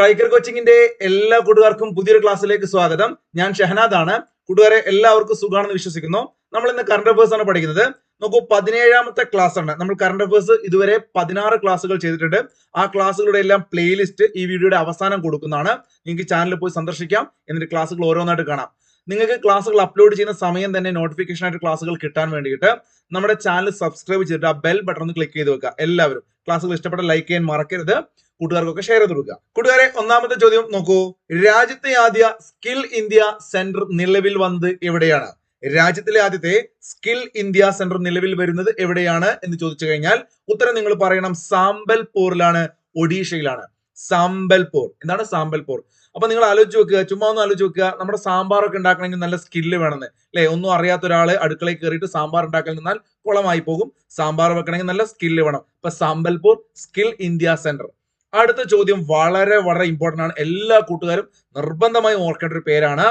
Striker കോച്ചിങ്ങിന്റെ എല്ലാ കൂട്ടുകാർക്കും പുതിയൊരു ക്ലാസ്സിലേക്ക് സ്വാഗതം. ഞാൻ ഷഹനാദ് ആണ് കൂട്ടുകാരെ എല്ലാവർക്കും സുഖമാണെന്ന് വിശ്വസിക്കുന്നു. നമ്മൾ ഇന്ന് കറണ്ട് അഫേഴ്സ് ആണ് പഠിക്കുന്നത്. നോക്കൂ പതിനേഴാമത്തെ ക്ലാസ് ആണ്. നമ്മൾ കറണ്ട് അഫേഴ്സ് ഇതുവരെ പതിനാറ് ക്ലാസ്സുകൾ ചെയ്തിട്ടുണ്ട്. ആ ക്ലാസ്സുകളുടെ എല്ലാം പ്ലേലിസ്റ്റ് ഈ വീഡിയോയുടെ അവസാനം കൊടുക്കുന്നതാണ്. നിങ്ങൾക്ക് ചാനലിൽ പോയി സന്ദർശിക്കാം. എന്നിട്ട് ക്ലാസ്സുകൾ ഓരോന്നായിട്ട് കാണാം. നിങ്ങൾക്ക് ക്ലാസ്സുകൾ അപ്ലോഡ് ചെയ്യുന്ന സമയം തന്നെ നോട്ടിഫിക്കേഷൻ ആയിട്ട് ക്ലാസ്സുകൾ കിട്ടാൻ വേണ്ടിയിട്ട് നമ്മുടെ ചാനൽ സബ്സ്ക്രൈബ് ചെയ്തിട്ട് ആ ബെൽ ബട്ടൺ ഒന്ന് ക്ലിക്ക് ചെയ്ത് വെക്കുക. എല്ലാവരും. ക്ലാസ്സുകൾ ഇഷ്ടപ്പെട്ട ലൈക്ക് ചെയ്യാൻ മറക്കരുത്. കൂട്ടുകാർക്കൊക്കെ ഷെയർ ചെയ്ത് കൊടുക്കുക. കൂട്ടുകാരെ ഒന്നാമത്തെ ചോദ്യം നോക്കൂ. രാജ്യത്തെ ആദ്യ സ്കിൽ ഇന്ത്യ സെന്റർ നിലവിൽ വന്നത് എവിടെയാണ്? രാജ്യത്തിലെ ആദ്യത്തെ സ്കിൽ ഇന്ത്യ സെന്റർ നിലവിൽ വരുന്നത് എവിടെയാണ് എന്ന് ചോദിച്ചു കഴിഞ്ഞാൽ ഉത്തരം നിങ്ങൾ പറയണം സാമ്പൽപൂറിലാണ് ഒഡീഷയിലാണ്. സാമ്പൽപൂർ എന്താണ് സാമ്പൽപൂർ അപ്പൊ നിങ്ങൾ ആലോചിച്ച് വെക്കുക ചുമ്മാ ഒന്ന് ആലോചിച്ച് വെക്കുക. നമ്മുടെ സാമ്പാറൊക്കെ ഉണ്ടാക്കണമെങ്കിൽ നല്ല സ്കില്ല് വേണമെന്ന്. അല്ലെ? ഒന്നും അറിയാത്ത ഒരാൾ അടുക്കളയിൽ കയറിയിട്ട് സാമ്പാർ ഉണ്ടാക്കാൻ നിന്നാൽ കുളമായി പോകും. സാമ്പാർ വെക്കണമെങ്കിൽ നല്ല സ്കില്ല് വേണം. ഇപ്പൊ സാമ്പൽപൂർ സ്കിൽ ഇന്ത്യ സെന്റർ അടുത്ത ചോദ്യം വളരെ വളരെ ഇമ്പോർട്ടന്റ് ആണ്. എല്ലാ കൂട്ടുകാരും നിർബന്ധമായി ഓർക്കേണ്ട ഒരു പേരാണ്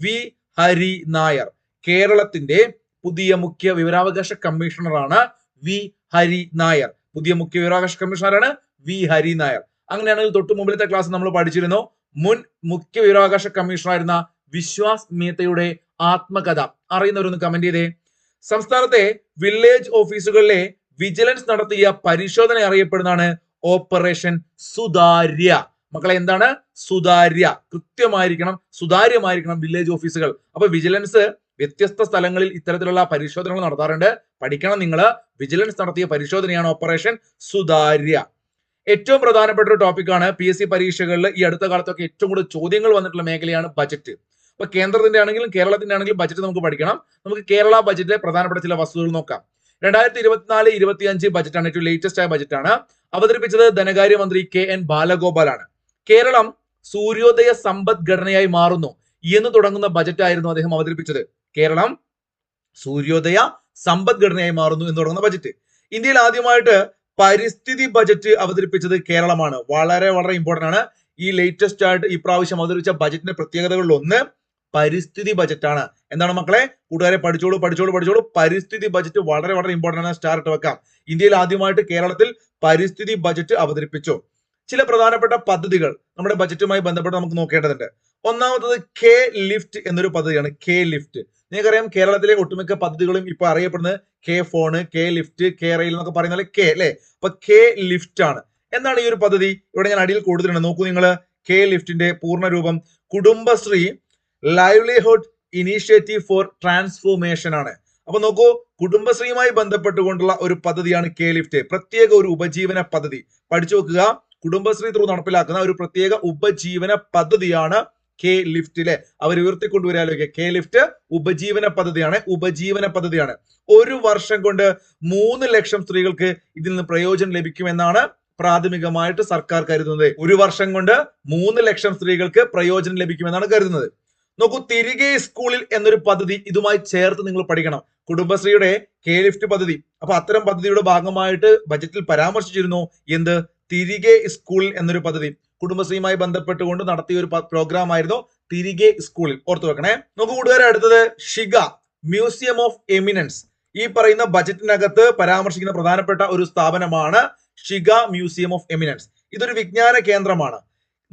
വി ഹരി നായർ. കേരളത്തിന്റെ പുതിയ മുഖ്യ വിവരാവകാശ കമ്മീഷണറാണ് വി ഹരി നായർ. പുതിയ മുഖ്യ വിവരാവകാശ കമ്മീഷണറാണ് വി ഹരി നായർ. അങ്ങനെയാണെങ്കിൽ തൊട്ടു മുമ്പിലത്തെ ക്ലാസ് നമ്മൾ പഠിച്ചിരുന്നു. മുൻ മുഖ്യ വിവരാവകാശ കമ്മീഷണറായിരുന്ന വിശ്വാസ് മേത്തയുടെ ആത്മകഥ. അറിയുന്നവരൊന്ന് കമന്റ് ചെയ്തേ. സംസ്ഥാനത്തെ വില്ലേജ് ഓഫീസുകളിലെ വിജിലൻസ് നടത്തിയ പരിശോധന അറിയപ്പെടുന്നതാണ് ഓപ്പറേഷൻ സുതാര്യ. മക്കളെ എന്താണ്? സുതാര്യ. കൃത്യമായിരിക്കണം സുതാര്യമായിരിക്കണം വില്ലേജ് ഓഫീസുകൾ അപ്പൊ വിജിലൻസ് വ്യത്യസ്ത സ്ഥലങ്ങളിൽ ഇത്തരത്തിലുള്ള പരിശോധനകൾ നടത്താറുണ്ട്. പഠിക്കണം നിങ്ങൾ വിജിലൻസ് നടത്തിയ പരിശോധനയാണ് ഓപ്പറേഷൻ സുതാര്യ. ഏറ്റവും പ്രധാനപ്പെട്ട ഒരു ടോപ്പിക്കാണ് പി എസ് സി പരീക്ഷകളിൽ ഈ അടുത്ത കാലത്തൊക്കെ ഏറ്റവും കൂടുതൽ ചോദ്യങ്ങൾ വന്നിട്ടുള്ള മേഖലയാണ് ബജറ്റ് അപ്പൊ കേന്ദ്രത്തിന്റെ ആണെങ്കിലും കേരളത്തിന്റെ ആണെങ്കിലും ബജറ്റ് നമുക്ക് പഠിക്കണം. നമുക്ക് കേരള ബജറ്റിലെ പ്രധാനപ്പെട്ട ചില വസ്തുതകൾ നോക്കാം. രണ്ടായിരത്തി ഇരുപത്തിനാല് ഇരുപത്തി അഞ്ച് ബജറ്റാണ് ഏറ്റവും ലേറ്റസ്റ്റ് ആയ ബജറ്റാണ് അവതരിപ്പിച്ചത് ധനകാര്യമന്ത്രി കെ എൻ ബാലഗോപാലാണ്. കേരളം സൂര്യോദയ സമ്പദ്ഘടനയായി മാറുന്നു എന്ന് തുടങ്ങുന്ന ബജറ്റായിരുന്നു അദ്ദേഹം അവതരിപ്പിച്ചത്. കേരളം സൂര്യോദയ സമ്പദ്ഘടനയായി മാറുന്നു എന്ന് തുടങ്ങുന്ന ബജറ്റ് ഇന്ത്യയിൽ ആദ്യമായിട്ട് പരിസ്ഥിതി ബജറ്റ് അവതരിപ്പിച്ചത് കേരളമാണ്. വളരെ വളരെ ഇമ്പോർട്ടന്റ് ആണ്. ഈ ലേറ്റസ്റ്റ് ആയിട്ട് ഈ പ്രാവശ്യം അവതരിപ്പിച്ച ബജറ്റിന്റെ പ്രത്യേകതകളിൽ ഒന്ന് പരിസ്ഥിതി ബജറ്റാണ് എന്താണ് മക്കളെ? കൂട്ടുകാരെ പഠിച്ചോളൂ പഠിച്ചോളൂ പഠിച്ചോളൂ. പരിസ്ഥിതി ബജറ്റ് വളരെ വളരെ ഇമ്പോർട്ടന്റ് ആണ്. സ്റ്റാർ ഇട്ട് വെക്കാം. ഇന്ത്യയിൽ ആദ്യമായിട്ട് കേരളത്തിൽ പരിസ്ഥിതി ബജറ്റ് അവതരിപ്പിച്ചു. ചില പ്രധാനപ്പെട്ട പദ്ധതികൾ നമ്മുടെ ബജറ്റുമായി ബന്ധപ്പെട്ട് നമുക്ക് നോക്കേണ്ടതുണ്ട്. ഒന്നാമത്തത് കെ ലിഫ്റ്റ് എന്നൊരു പദ്ധതിയാണ്. കെ ലിഫ്റ്റ് നിങ്ങൾക്കറിയാം കേരളത്തിലെ ഒട്ടുമിക്ക പദ്ധതികളും ഇപ്പൊ അറിയപ്പെടുന്നത് K phone K lift K rail എന്നൊക്കെ പറയുന്ന കെ അല്ലെ? അപ്പൊ കെ ലിഫ്റ്റ് ആണ്. എന്താണ് ഈ ഒരു പദ്ധതി? ഇവിടെ ഞാൻ അടിയിൽ കൂടുതലുണ്ട് നോക്കൂ നിങ്ങൾ കെ ലിഫ്റ്റിന്റെ പൂർണ രൂപം. Kudumbashree livelihood initiative for transformation ആണ്. അപ്പൊ നോക്കൂ കുടുംബശ്രീയുമായി ബന്ധപ്പെട്ടുകൊണ്ടുള്ള ഒരു പദ്ധതിയാണ് കെ ലിഫ്റ്റ് പ്രത്യേക ഒരു ഉപജീവന പദ്ധതി. പഠിച്ചു നോക്കുക കുടുംബശ്രീ ത്രൂ നടപ്പിലാക്കുന്ന ഒരു പ്രത്യേക ഉപജീവന പദ്ധതിയാണ് കെ ലിഫ്റ്റിലെ അവർ ഉയർത്തിക്കൊണ്ടുവരാലോ കെ ലിഫ്റ്റ് ഉപജീവന പദ്ധതിയാണ് ഉപജീവന പദ്ധതിയാണ്. ഒരു വർഷം കൊണ്ട് മൂന്ന് ലക്ഷം സ്ത്രീകൾക്ക് ഇതിൽ നിന്ന് പ്രയോജനം ലഭിക്കുമെന്നാണ് പ്രാഥമികമായിട്ട് സർക്കാർ കരുതുന്നത്. ഒരു വർഷം കൊണ്ട് മൂന്ന് ലക്ഷം സ്ത്രീകൾക്ക് പ്രയോജനം ലഭിക്കുമെന്നാണ് കരുതുന്നത്. നോക്കൂ തിരികെ സ്കൂളിൽ എന്നൊരു പദ്ധതി ഇതുമായി ചേർത്ത് നിങ്ങൾ പഠിക്കണം. കുടുംബശ്രീയുടെ കെ ലിഫ്റ്റ് പദ്ധതി. അപ്പൊ അത്തരം പദ്ധതിയുടെ ഭാഗമായിട്ട് ബജറ്റിൽ പരാമർശിച്ചിരുന്നു. എന്ത്? തിരികെ സ്കൂളിൽ എന്നൊരു പദ്ധതി. കുടുംബശ്രീയുമായി ബന്ധപ്പെട്ടുകൊണ്ട് നടത്തിയ ഒരു പ്രോഗ്രാം ആയിരുന്നു തിരികെ സ്കൂളിൽ. ഓർത്തു വെക്കണേ. നോക്കൂ കൂട്ടുകാരെ അടുത്തത് ഷിഗ മ്യൂസിയം ഓഫ് എമിനൻസ് ഈ പറയുന്ന ബജറ്റിനകത്ത് പരാമർശിക്കുന്ന പ്രധാനപ്പെട്ട ഒരു സ്ഥാപനമാണ് ഷിഗ മ്യൂസിയം ഓഫ് എമിനൻസ്. ഇതൊരു വിജ്ഞാന കേന്ദ്രമാണ്.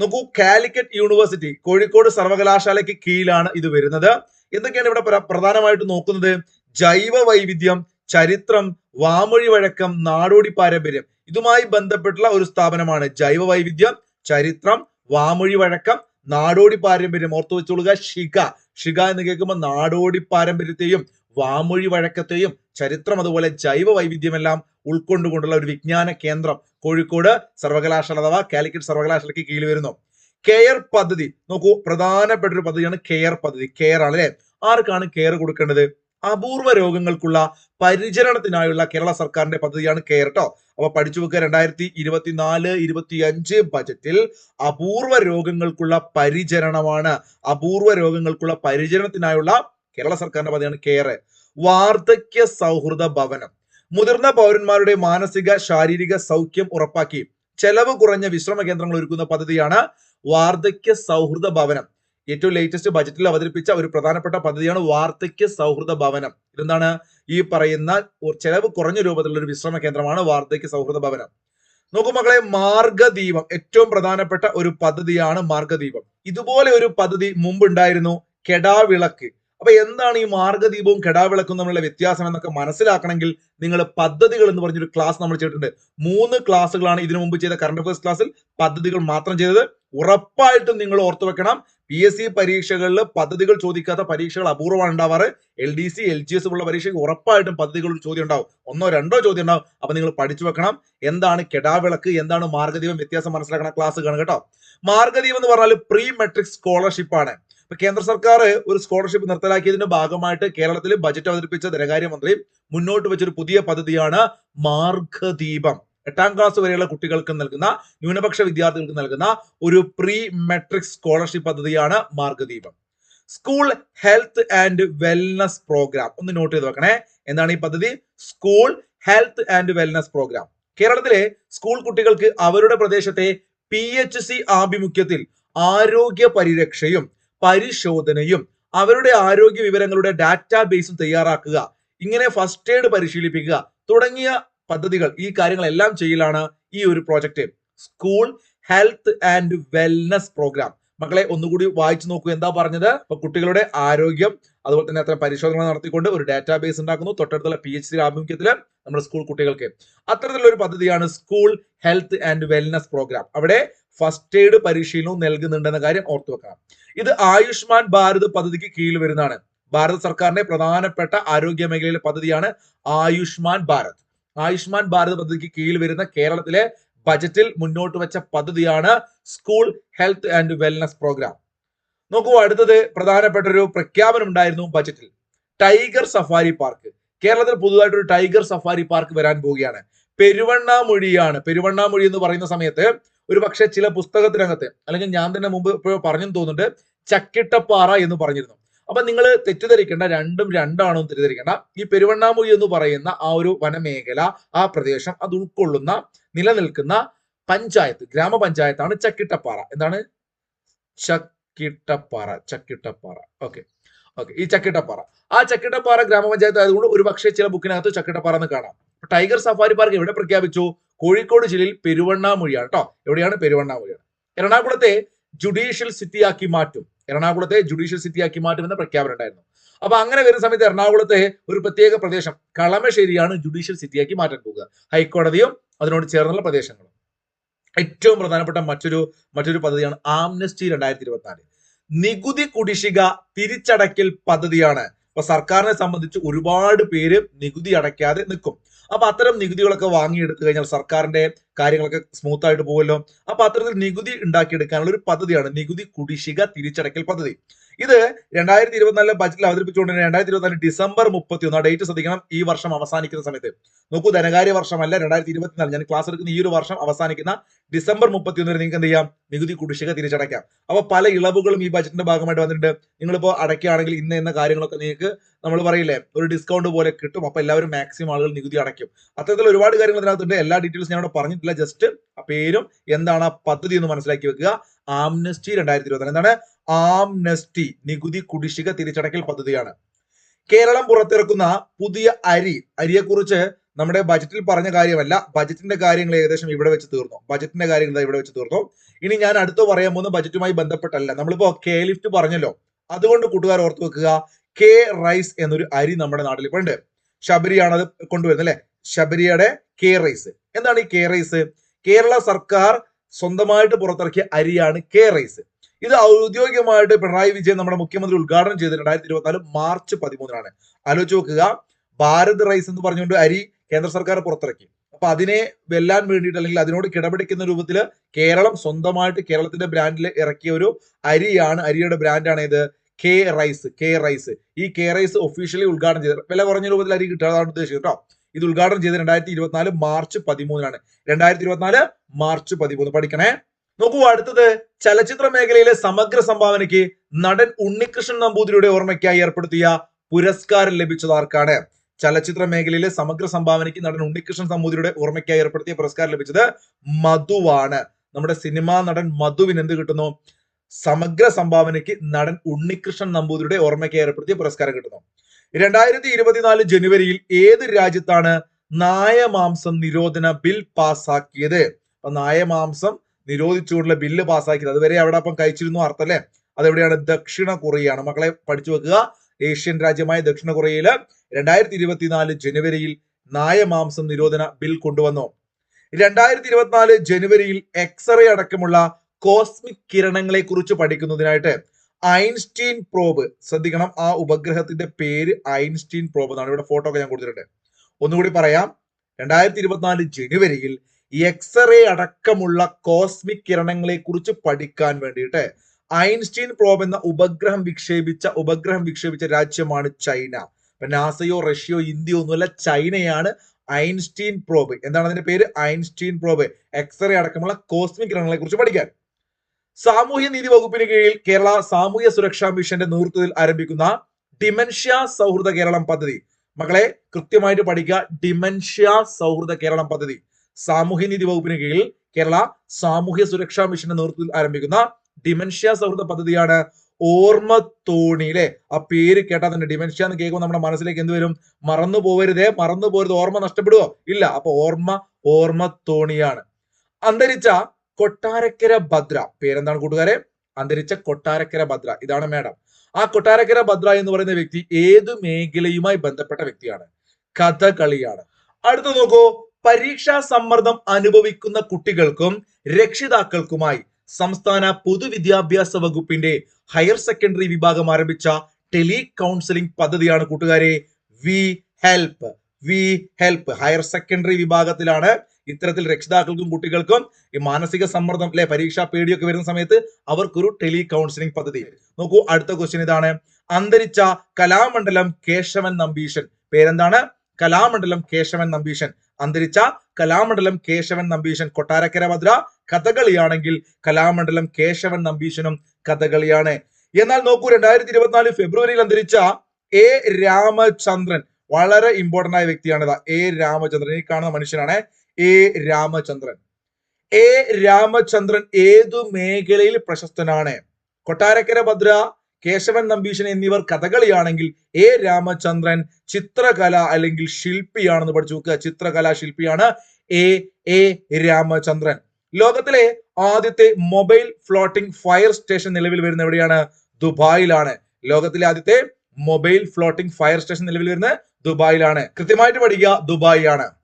നോക്കൂ കാലിക്കറ്റ് യൂണിവേഴ്സിറ്റി കോഴിക്കോട് സർവകലാശാലയ്ക്ക് കീഴിലാണ് ഇത് വരുന്നത്. എന്തൊക്കെയാണ് ഇവിടെ പ്രധാനമായിട്ട് നോക്കുന്നത്? ജൈവ വൈവിധ്യം ചരിത്രം വാമൊഴി വഴക്കം നാടോടി പാരമ്പര്യം. ഇതുമായി ബന്ധപ്പെട്ടുള്ള ഒരു സ്ഥാപനമാണ് ജൈവ വൈവിധ്യം ചരിത്രം വാമൊഴി വഴക്കം നാടോടി പാരമ്പര്യം. ഓർത്തു വെച്ചോളുക ഷിക ഷിക എന്ന് കേൾക്കുമ്പോൾ നാടോടി പാരമ്പര്യത്തെയും വാമൊഴി വഴക്കത്തെയും ചരിത്രം അതുപോലെ ജൈവ വൈവിധ്യമെല്ലാം ഉൾക്കൊണ്ടുകൊണ്ടുള്ള ഒരു വിജ്ഞാന കേന്ദ്രം. കോഴിക്കോട് സർവകലാശാല അഥവാ കാലിക്കറ്റ് സർവകലാശാലയ്ക്ക് കീഴിൽ വരുന്നു. കെയർ പദ്ധതി. നോക്കൂ പ്രധാനപ്പെട്ട ഒരു പദ്ധതിയാണ് കെയർ പദ്ധതി. കെയർ ആണ് അല്ലെ ആർക്കാണ് കെയർ കൊടുക്കേണ്ടത്? അപൂർവ രോഗങ്ങൾക്കുള്ള പരിചരണത്തിനായുള്ള കേരള സർക്കാരിന്റെ പദ്ധതിയാണ് കെയർ കേട്ടോ അപ്പൊ പഠിച്ചു വെക്കുക രണ്ടായിരത്തി ഇരുപത്തിനാല് ഇരുപത്തി അഞ്ച് ബജറ്റിൽ അപൂർവ രോഗങ്ങൾക്കുള്ള പരിചരണമാണ്. അപൂർവ രോഗങ്ങൾക്കുള്ള പരിചരണത്തിനായുള്ള കേരള സർക്കാരിന്റെ പദ്ധതിയാണ് കെയർ. വാർദ്ധക്യ സൗഹൃദ ഭവനം. മുതിർന്ന പൗരന്മാരുടെ മാനസിക ശാരീരിക സൗഖ്യം ഉറപ്പാക്കി ചെലവ് കുറഞ്ഞ വിശ്രമ കേന്ദ്രങ്ങൾ ഒരുക്കുന്ന പദ്ധതിയാണ് വാർദ്ധക്യ സൗഹൃദ ഭവനം. ഏറ്റവും ലേറ്റസ്റ്റ് ബജറ്റിൽ അവതരിപ്പിച്ച ഒരു പ്രധാനപ്പെട്ട പദ്ധതിയാണ് വാർദ്ധക്യ സൗഹൃദ ഭവനം. ഇതെന്താണ്? ഈ പറയുന്ന ചെലവ് കുറഞ്ഞ രൂപത്തിലുള്ള ഒരു വിശ്രമ കേന്ദ്രമാണ് വാർദ്ധക്യ സൗഹൃദ ഭവനം. നോക്കൂ മക്കളെ മാർഗദീപം ഏറ്റവും പ്രധാനപ്പെട്ട ഒരു പദ്ധതിയാണ് മാർഗദീപം. ഇതുപോലെ ഒരു പദ്ധതി മുമ്പ് ഉണ്ടായിരുന്നു കെടാവിളക്ക്. അപ്പൊ എന്താണ് ഈ മാർഗദീപവും കെടാവിളക്കും തമ്മിലുള്ള വ്യത്യാസം എന്നൊക്കെ മനസ്സിലാക്കണമെങ്കിൽ നിങ്ങൾ പദ്ധതികൾ എന്ന് പറഞ്ഞൊരു ക്ലാസ് നമ്മൾ ചെയ്തിട്ടുണ്ട്. മൂന്ന് ക്ലാസ്സുകളാണ് ഇതിനു മുമ്പ് ചെയ്ത കറണ്ട് അഫയേഴ്സ് ക്ലാസ്സിൽ പദ്ധതികൾ മാത്രം ചെയ്തത്. ഉറപ്പായിട്ടും നിങ്ങൾ ഓർത്തു വെക്കണം പി എസ് സി പരീക്ഷകളിൽ പദ്ധതികൾ ചോദിക്കാത്ത പരീക്ഷകൾ അപൂർവമാണ് ഉണ്ടാവാറ്. L D C L G S ഉള്ള പരീക്ഷയ്ക്ക് ഉറപ്പായിട്ടും പദ്ധതികൾ ചോദ്യം ഉണ്ടാവും. ഒന്നോ രണ്ടോ ചോദ്യം ഉണ്ടാവും. അപ്പൊ നിങ്ങൾ പഠിച്ചു വെക്കണം. എന്താണ് കെടാവിളക്ക്? എന്താണ് മാർഗദീപം? വ്യത്യാസം മനസ്സിലാക്കണം ക്ലാസ് കാണും കേട്ടോ. മാർഗദീപം എന്ന് പറഞ്ഞാൽ പ്രീ മെട്രിക് സ്കോളർഷിപ്പ് ആണ്. ഇപ്പൊ കേന്ദ്ര സർക്കാർ ഒരു സ്കോളർഷിപ്പ് നിർത്തലാക്കിയതിന്റെ ഭാഗമായിട്ട് കേരളത്തിൽ ബജറ്റ് അവതരിപ്പിച്ച ധനകാര്യമന്ത്രി മുന്നോട്ട് വെച്ചൊരു പുതിയ പദ്ധതിയാണ് മാർഗദീപം. എട്ടാം ക്ലാസ് വരെയുള്ള കുട്ടികൾക്ക് നൽകുന്ന ന്യൂനപക്ഷ വിദ്യാർത്ഥികൾക്ക് നൽകുന്ന ഒരു പ്രീ മെട്രിക് സ്കോളർഷിപ്പ് പദ്ധതിയാണ് Margadeepam. School health and wellness programme ഒന്ന് നോട്ട് ചെയ്ത് വെക്കണേ. എന്താണ് ഈ പദ്ധതി? School health and wellness programme കേരളത്തിലെ സ്കൂൾ കുട്ടികൾക്ക് അവരുടെ പ്രദേശത്തെ പി എച്ച് സി ആഭിമുഖ്യത്തിൽ ആരോഗ്യ പരിരക്ഷയും പരിശോധനയും അവരുടെ ആരോഗ്യ വിവരങ്ങളുടെ ഡാറ്റാബേസും തയ്യാറാക്കുക. ഇങ്ങനെ ഫസ്റ്റ് എയ്ഡ് പരിശീലിപ്പിക്കുക. തുടങ്ങിയ പദ്ധതികൾ ഈ കാര്യങ്ങളെല്ലാം ചെയ്യലാണ് ഈ ഒരു project school health and wellness program മക്കളെ ഒന്നുകൂടി വായിച്ചു നോക്കൂ എന്താ പറഞ്ഞത്? അപ്പൊ കുട്ടികളുടെ ആരോഗ്യം അതുപോലെ തന്നെ അത്തരം പരിശോധന നടത്തിക്കൊണ്ട് ഒരു ഡാറ്റാബേസ് ഉണ്ടാക്കുന്നു. തൊട്ടടുത്തുള്ള പി എച്ച് ഡി ആഭിമുഖ്യത്തിൽ നമ്മുടെ സ്കൂൾ കുട്ടികൾക്ക്. അത്തരത്തിലുള്ള ഒരു പദ്ധതിയാണ് school health and wellness program അവിടെ ഫസ്റ്റ് എയ്ഡ് പരിശീലനവും നൽകുന്നുണ്ടെന്ന കാര്യം ഓർത്തു വെക്കണം. ഇത് ആയുഷ്മാൻ ഭാരത് പദ്ധതിക്ക് കീഴിൽ വരുന്നതാണ്. ഭാരത സർക്കാരിന്റെ പ്രധാനപ്പെട്ട ആരോഗ്യ മേഖലയിലെ പദ്ധതിയാണ് ആയുഷ്മാൻ ഭാരത്. ആയുഷ്മാൻ ഭാരത് പദ്ധതിക്ക് കീഴിൽ വരുന്ന കേരളത്തിലെ ബജറ്റിൽ മുന്നോട്ട് വെച്ച പദ്ധതിയാണ് school health and wellness program. നോക്കൂ അടുത്തത് പ്രധാനപ്പെട്ട ഒരു പ്രഖ്യാപനം ഉണ്ടായിരുന്നു ബജറ്റിൽ. Tiger safari park. കേരളത്തിൽ പുതുതായിട്ട് ഒരു ടൈഗർ സഫാരി പാർക്ക് വരാൻ പോവുകയാണ്. പെരുവണ്ണാമൊഴിയാണ്. പെരുവണ്ണാമൊഴി എന്ന് പറയുന്ന സമയത്ത് ഒരു പക്ഷേ ചില പുസ്തകത്തിനകത്ത് അല്ലെങ്കിൽ ഞാൻ തന്നെ മുമ്പ് ഇപ്പോൾ പറഞ്ഞെന്ന് തോന്നുന്നുണ്ട് ചക്കിട്ടപ്പാറ എന്ന് പറഞ്ഞിരുന്നു. അപ്പൊ നിങ്ങൾ തെറ്റിദ്ധരിക്കേണ്ട രണ്ടും രണ്ടാണോ തെറ്റിദ്ധരിക്കേണ്ട. ഈ പെരുവണ്ണാമുഴി എന്ന് പറയുന്ന ആ ഒരു വനമേഖല ആ പ്രദേശം അത് ഉൾക്കൊള്ളുന്ന നിലനിൽക്കുന്ന പഞ്ചായത്ത് ഗ്രാമപഞ്ചായത്താണ് ചക്കിട്ടപ്പാറ. എന്താണ്? ചക്കിട്ടപ്പാറ ചക്കിട്ടപ്പാറ. ഓക്കെ. ഓക്കെ. ഈ ചക്കിട്ടപ്പാറ. ആ ചക്കിട്ടപ്പാറ ഗ്രാമപഞ്ചായത്ത് ആയതുകൊണ്ട് ഒരു പക്ഷേ ചില ബുക്കിനകത്ത് ചക്കിട്ടപ്പാറ എന്ന് കാണാം. ടൈഗർ സഫാരി പാർക്ക് എവിടെ പ്രഖ്യാപിച്ചു? കോഴിക്കോട് ജില്ലയിൽ പെരുവണ്ണാമൊഴിയാണ് കേട്ടോ എവിടെയാണ് പെരുവണ്ണാമൊഴിയാണ് എറണാകുളത്തെ ജുഡീഷ്യൽ സിറ്റിയാക്കി മാറ്റും. എറണാകുളത്തെ ജുഡീഷ്യൽ സിറ്റിയാക്കി മാറ്റും എന്ന പ്രഖ്യാപനം ഉണ്ടായിരുന്നു. അപ്പൊ അങ്ങനെ വരുന്ന സമയത്ത് എറണാകുളത്തെ ഒരു പ്രത്യേക പ്രദേശം കളമശ്ശേരിയാണ് ജുഡീഷ്യൽ സിറ്റിയാക്കി മാറ്റാൻ പോകുക. ഹൈക്കോടതിയും അതിനോട് ചേർന്നുള്ള പ്രദേശങ്ങളും. ഏറ്റവും പ്രധാനപ്പെട്ട മറ്റൊരു മറ്റൊരു പദ്ധതിയാണ് ആംനസ്റ്റി രണ്ടായിരത്തി ഇരുപത്തിനാല്. നികുതി കുടിശ്ശിക തിരിച്ചടയ്ക്കൽ പദ്ധതിയാണ് അപ്പൊ സർക്കാരിനെ സംബന്ധിച്ച് ഒരുപാട് പേര് നികുതി അടയ്ക്കാതെ നിൽക്കും. അപ്പൊ അത്തരം നികുതികളൊക്കെ വാങ്ങിയെടുത്തു കഴിഞ്ഞാൽ സർക്കാരിന്റെ കാര്യങ്ങളൊക്കെ സ്മൂത്ത് ആയിട്ട് പോകുമല്ലോ അപ്പൊ അത്തരത്തിൽ നികുതി ഉണ്ടാക്കിയെടുക്കാനുള്ള ഒരു പദ്ധതിയാണ് നികുതി കുടിശ്ശിക തിരിച്ചടയ്ക്കൽ പദ്ധതി. ഇത് രണ്ടായിരത്തി ഇരുപത്തിനാലിലെ ബജറ്റിൽ അവതരിപ്പിച്ചുകൊണ്ട് രണ്ടായിരത്തി ഇരുപത്തിനാല് ഡിസംബർ മുപ്പത്തി ഒന്ന് ഡേറ്റ് ശ്രദ്ധിക്കണം. ഈ വർഷം അവസാനിക്കുന്ന സമയത്ത്. നോക്കൂ ധനകാര്യ വർഷമല്ല രണ്ടായിരത്തി ഇരുപത്തിനാല് ഞാൻ ക്ലാസ് എടുക്കുന്ന ഈ ഒരു വർഷം അവസാനിക്കുന്ന ഡിസംബർ മുപ്പത്തി ഒന്ന് നിങ്ങൾക്ക് എന്ത് ചെയ്യാം? നികുതി കുടിശ്ശിക തിരിച്ചടയ്ക്കാം. അപ്പൊ പല ഇളവുകളും ഈ ബജറ്റിന്റെ ഭാഗമായിട്ട് വന്നിട്ടുണ്ട്. നിങ്ങളിപ്പോ അടയ്ക്കുകയാണെങ്കിൽ ഇന്ന ഇന്ന കാര്യങ്ങളൊക്കെ നിങ്ങൾക്ക് നമ്മൾ പറയില്ലേ ഒരു ഡിസ്കൗണ്ട് പോലെ കിട്ടും അപ്പൊ എല്ലാവരും മാക്സിമം ആളുകൾ നികുതി അടയ്ക്കും. അത്തരത്തിൽ ഒരുപാട് കാര്യങ്ങൾ അതിനകത്തുണ്ട് എല്ലാ ഡീറ്റെയിൽസ് ഞാൻ അവിടെ പറഞ്ഞിട്ടില്ല. ജസ്റ്റ് ആ പേരും എന്താണ് ആ പദ്ധതി എന്ന് മനസ്സിലാക്കി വെക്കുക. ആംനസ്റ്റി രണ്ടായിരത്തി ഇരുപത്തി എന്താണ്? ആംനസ്റ്റി നികുതി കുടിശ്ശിക തിരിച്ചടക്കൽ പദ്ധതിയാണ്. കേരളം പുറത്തിറക്കുന്ന പുതിയ അരി അരിയെക്കുറിച്ച് നമ്മുടെ ബജറ്റിൽ പറഞ്ഞ കാര്യമല്ല. ബജറ്റിന്റെ കാര്യങ്ങൾ ഏകദേശം ഇവിടെ വെച്ച് തീർന്നു. ബജറ്റിന്റെ കാര്യങ്ങൾ ഇവിടെ വെച്ച് തീർന്നു. ഇനി ഞാൻ അടുത്ത് പറയാൻ പോകുന്ന ബജറ്റുമായി ബന്ധപ്പെട്ടല്ല. നമ്മളിപ്പോ കെ ലിഫ്റ്റ് പറഞ്ഞല്ലോ. അതുകൊണ്ട് കൂട്ടുകാർ ഓർത്തു വെക്കുക. കെ റൈസ് എന്നൊരു അരി നമ്മുടെ നാട്ടിൽ ഇപ്പൊ ഉണ്ട് ശബരിയാണ് അത് കൊണ്ടുവരുന്നത് അല്ലെ? ശബരിയുടെ കെ റൈസ്. എന്താണ് ഈ കെ റൈസ്? കേരള സർക്കാർ സ്വന്തമായിട്ട് പുറത്തിറക്കിയ അരിയാണ് കെ റൈസ്. ഇത് ഔദ്യോഗികമായിട്ട് പിണറായി വിജയൻ നമ്മുടെ മുഖ്യമന്ത്രി ഉദ്ഘാടനം ചെയ്തത് രണ്ടായിരത്തി ഇരുപത്തിനാല് മാർച്ച് പതിമൂന്നിനാണ് ആലോചിച്ച് നോക്കുക. ഭാരത് റൈസ് എന്ന് പറഞ്ഞുകൊണ്ട് അരി കേന്ദ്ര സർക്കാർ പുറത്തിറക്കി. അപ്പൊ അതിനെ വെല്ലാൻ വേണ്ടിയിട്ട് അല്ലെങ്കിൽ അതിനോട് കിടപിടിക്കുന്ന രൂപത്തിൽ കേരളം സ്വന്തമായിട്ട് കേരളത്തിന്റെ ബ്രാൻഡിൽ ഇറക്കിയ ഒരു അരിയാണ് അരിയുടെ ബ്രാൻഡാണ് ഇത് കെ റൈസ് കെ റൈസ് ഈ കെ റൈസ് ഒഫീഷ്യലി ഉദ്ഘാടനം ചെയ്തത് വില കുറഞ്ഞ രൂപത്തിൽ അരി കിട്ടുക അതാണ് ഉദ്ദേശിച്ചത് കേട്ടോ ഇത് ഉദ്ഘാടനം ചെയ്ത് രണ്ടായിരത്തി ഇരുപത്തിനാല് മാർച്ച് പതിമൂന്നിനാണ്. രണ്ടായിരത്തി ഇരുപത്തിനാല് മാർച്ച് പതിമൂന്ന്. പഠിക്കണേ. നോക്കൂ അടുത്തത് ചലച്ചിത്ര മേഖലയിലെ സമഗ്ര സംഭാവനയ്ക്ക് നടൻ ഉണ്ണികൃഷ്ണൻ നമ്പൂതിരിയുടെ ഓർമ്മയ്ക്കായി ഏർപ്പെടുത്തിയ പുരസ്കാരം ലഭിച്ചത് ആർക്കാണ്? ചലച്ചിത്ര മേഖലയിലെ സമഗ്ര സംഭാവനയ്ക്ക് നടൻ ഉണ്ണികൃഷ്ണൻ നമ്പൂതിരിയുടെ ഓർമ്മയ്ക്കായി ഏർപ്പെടുത്തിയ പുരസ്കാരം ലഭിച്ചത് മധുവാണ്. നമ്മുടെ സിനിമാ നടൻ മധുവിന് എന്ത് കിട്ടുന്നു? സമഗ്ര സംഭാവനയ്ക്ക് നടൻ ഉണ്ണികൃഷ്ണൻ നമ്പൂതിരിയുടെ ഓർമ്മയ്ക്ക് ഏർപ്പെടുത്തിയ പുരസ്കാരം കിട്ടുന്നു. രണ്ടായിരത്തി ഇരുപത്തിനാല് ജനുവരിയിൽ ഏത് രാജ്യത്താണ് നായമാംസം നിരോധന ബിൽ പാസാക്കിയത് അപ്പൊ നായമാംസം നിരോധിച്ചുകൊണ്ടുള്ള ബില്ല് പാസ്സാക്കിയത്. അതുവരെ അവിടെ അപ്പം കഴിച്ചിരുന്നു അർത്ഥം അല്ലെ അതെവിടെയാണ്? ദക്ഷിണ കൊറിയയാണ്. മക്കളെ പഠിച്ചു വെക്കുക. ഏഷ്യൻ രാജ്യമായ ദക്ഷിണ കൊറിയയിൽ രണ്ടായിരത്തി ഇരുപത്തിനാല് ജനുവരിയിൽ നായമാംസം നിരോധന ബിൽ കൊണ്ടുവന്നു. രണ്ടായിരത്തി ഇരുപത്തിനാല് ജനുവരിയിൽ എക്സ്റേ അടക്കമുള്ള കോസ്മിക് കിരണങ്ങളെ കുറിച്ച് പഠിക്കുന്നതിനായിട്ട് ഐൻസ്റ്റീൻ പ്രോബ് ശ്രദ്ധിക്കണം ആ ഉപഗ്രഹത്തിന്റെ പേര് ഐൻസ്റ്റീൻ പ്രോബ് എന്നാണ്. ഇവിടെ ഫോട്ടോ ഒക്കെ ഞാൻ കൊടുത്തിട്ടുണ്ട്. ഒന്നുകൂടി പറയാം. രണ്ടായിരത്തി ഇരുപത്തിനാല് ജനുവരിയിൽ എക്സ്റേ അടക്കമുള്ള കോസ്മിക് കിരണങ്ങളെ കുറിച്ച് പഠിക്കാൻ വേണ്ടിയിട്ട് ഐൻസ്റ്റീൻ പ്രോബ് എന്ന ഉപഗ്രഹം വിക്ഷേപിച്ച ഉപഗ്രഹം വിക്ഷേപിച്ച രാജ്യമാണ് ചൈന. ഇപ്പൊ നാസയോ റഷ്യയോ ഇന്ത്യയോ ഒന്നുമല്ല ചൈനയാണ് ഐൻസ്റ്റീൻ പ്രോബ്. എന്താണ് അതിന്റെ പേര്? Einstein probe. എക്സ്റേ അടക്കമുള്ള കോസ്മിക് കിരണങ്ങളെ കുറിച്ച് പഠിക്കാൻ. സാമൂഹ്യ നീതി വകുപ്പിന് കീഴിൽ കേരള സാമൂഹ്യ സുരക്ഷാ മിഷന്റെ നേതൃത്വത്തിൽ ആരംഭിക്കുന്ന ഡിമൻഷ്യ സൗഹൃദ കേരളം പദ്ധതി. മക്കളെ കൃത്യമായിട്ട് പഠിക്കുക. ഡിമൻഷ്യ സൗഹൃദ കേരളം പദ്ധതി. സാമൂഹ്യ നീതി വകുപ്പിന് കീഴിൽ കേരള സാമൂഹ്യ സുരക്ഷാ മിഷന്റെ നേതൃത്വത്തിൽ ആരംഭിക്കുന്ന ഡിമൻഷ്യ സൗഹൃദ പദ്ധതിയാണ് ഓർമ്മ തോണി അല്ലെ? ആ പേര് കേട്ടാൽ തന്നെ ഡിമെൻഷ്യ എന്ന് കേൾക്കുമ്പോൾ നമ്മുടെ മനസ്സിലേക്ക് എന്ത് വരും? മറന്നു പോവരുതേ. മറന്നു പോരുത്. ഓർമ്മ നഷ്ടപ്പെടുവോ? ഇല്ല. അപ്പൊ ഓർമ്മ ഓർമ്മ തോണിയാണ് അന്തരിച്ച കൊട്ടാരക്കര ഭദ്ര. പേരെന്താണ് കൂട്ടുകാരെ? അന്തരിച്ച കൊട്ടാരക്കര ഭദ്ര. ഇതാണ് മേഡം. ആ കൊട്ടാരക്കര ഭദ്ര എന്ന് പറയുന്ന വ്യക്തി ഏത് മേഖലയുമായി ബന്ധപ്പെട്ട വ്യക്തിയാണ്? കഥകളിയാണ്. അടുത്ത നോക്കൂ. പരീക്ഷാ സമ്മർദ്ദം അനുഭവിക്കുന്ന കുട്ടികൾക്കും രക്ഷിതാക്കൾക്കുമായി സംസ്ഥാന പൊതുവിദ്യാഭ്യാസ വകുപ്പിന്റെ ഹയർ സെക്കൻഡറി വിഭാഗം ആരംഭിച്ച ടെലി കൗൺസിലിംഗ് പദ്ധതിയാണ് കൂട്ടുകാരെ we help. We help. Higher secondary വിഭാഗത്തിലാണ് ഇത്തരത്തിൽ രക്ഷിതാക്കൾക്കും കുട്ടികൾക്കും ഈ മാനസിക സമ്മർദ്ദം അല്ലെ പരീക്ഷാ പേടിയൊക്കെ വരുന്ന സമയത്ത് അവർക്കൊരു ടെലി കൗൺസിലിംഗ് പദ്ധതി. നോക്കൂ അടുത്ത ക്വസ്റ്റ്യൻ ഇതാണ്. അന്തരിച്ച കലാമണ്ഡലം കേശവൻ നമ്പീശൻ. പേരെന്താണ്? കലാമണ്ഡലം കേശവൻ നമ്പീശൻ. അന്തരിച്ച കലാമണ്ഡലം കേശവൻ നമ്പീശൻ. കൊട്ടാരക്കര ഭദ്ര കഥകളിയാണെങ്കിൽ കലാമണ്ഡലം കേശവൻ നമ്പീശനും കഥകളിയാണ്. എന്നാൽ നോക്കൂ രണ്ടായിരത്തി ഇരുപത്തിനാല് ഫെബ്രുവരിയിൽ അന്തരിച്ച എ രാമചന്ദ്രൻ. വളരെ ഇമ്പോർട്ടന്റ് ആയ വ്യക്തിയാണ് എ രാമചന്ദ്രൻ. ഈ കാണുന്ന മനുഷ്യനാണ് എ രാമചന്ദ്രൻ. എ രാമചന്ദ്രൻ ഏതു മേഖലയിൽ പ്രശസ്തനാണ്? കൊട്ടാരക്കര ഭദ്ര കേശവൻ നമ്പീശൻ എന്നിവർ കഥകളിയാണെങ്കിൽ എ രാമചന്ദ്രൻ ചിത്രകല അല്ലെങ്കിൽ ശില്പിയാണെന്ന് പഠിച്ചു നോക്കുക. ചിത്രകലാ ശില്പിയാണ് എ എ രാമചന്ദ്രൻ. ലോകത്തിലെ ആദ്യത്തെ മൊബൈൽ ഫ്ലോട്ടിംഗ് ഫയർ സ്റ്റേഷൻ നിലവിൽ വരുന്ന എവിടെയാണ്? ദുബായിലാണ്. ലോകത്തിലെ ആദ്യത്തെ മൊബൈൽ ഫ്ലോട്ടിംഗ് ഫയർ സ്റ്റേഷൻ നിലവിൽ വരുന്നത് ദുബായിലാണ്. കൃത്യമായിട്ട് പഠിക്കുക ദുബായിയാണ്.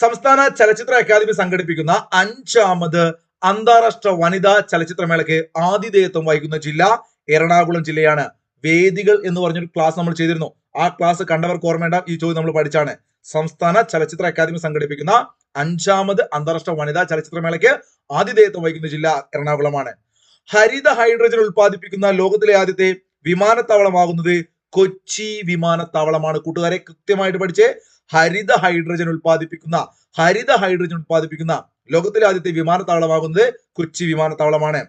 സംസ്ഥാന ചലച്ചിത്ര അക്കാദമി സംഘടിപ്പിക്കുന്ന അഞ്ചാമത് അന്താരാഷ്ട്ര വനിതാ ചലച്ചിത്രമേളയ്ക്ക് ആതിഥേയത്വം വഹിക്കുന്ന ജില്ല എറണാകുളം ജില്ലയാണ്. വേദികൾ എന്ന് പറഞ്ഞൊരു ക്ലാസ് നമ്മൾ ചെയ്തിരുന്നു. ആ ക്ലാസ് കണ്ടവർക്ക് ഓർമ്മേണ്ട ഈ ചോദ്യം നമ്മൾ പഠിച്ചാണ്. സംസ്ഥാന ചലച്ചിത്ര അക്കാദമി സംഘടിപ്പിക്കുന്ന അഞ്ചാമത് അന്താരാഷ്ട്ര വനിതാ ചലച്ചിത്രമേളയ്ക്ക് ആതിഥേയത്വം വഹിക്കുന്ന ജില്ല എറണാകുളമാണ്. ഹരിത ഹൈഡ്രജൻ ഉൽപ്പാദിപ്പിക്കുന്ന ലോകത്തിലെ ആദ്യത്തെ വിമാനത്താവളമാകുന്നത് കൊച്ചി വിമാനത്താവളമാണ്. കൂട്ടുകാരെ കൃത്യമായിട്ട് പഠിച്ചേ. ഹരിത ഹൈഡ്രജൻ ഉൽപ്പാദിപ്പിക്കുന്ന ഹരിത ഹൈഡ്രജൻ ഉൽപ്പാദിപ്പിക്കുന്ന ലോകത്തിലെ ആദ്യത്തെ വിമാനത്താവളമാകുന്നത് കൊച്ചി വിമാനത്താവളമാണ്.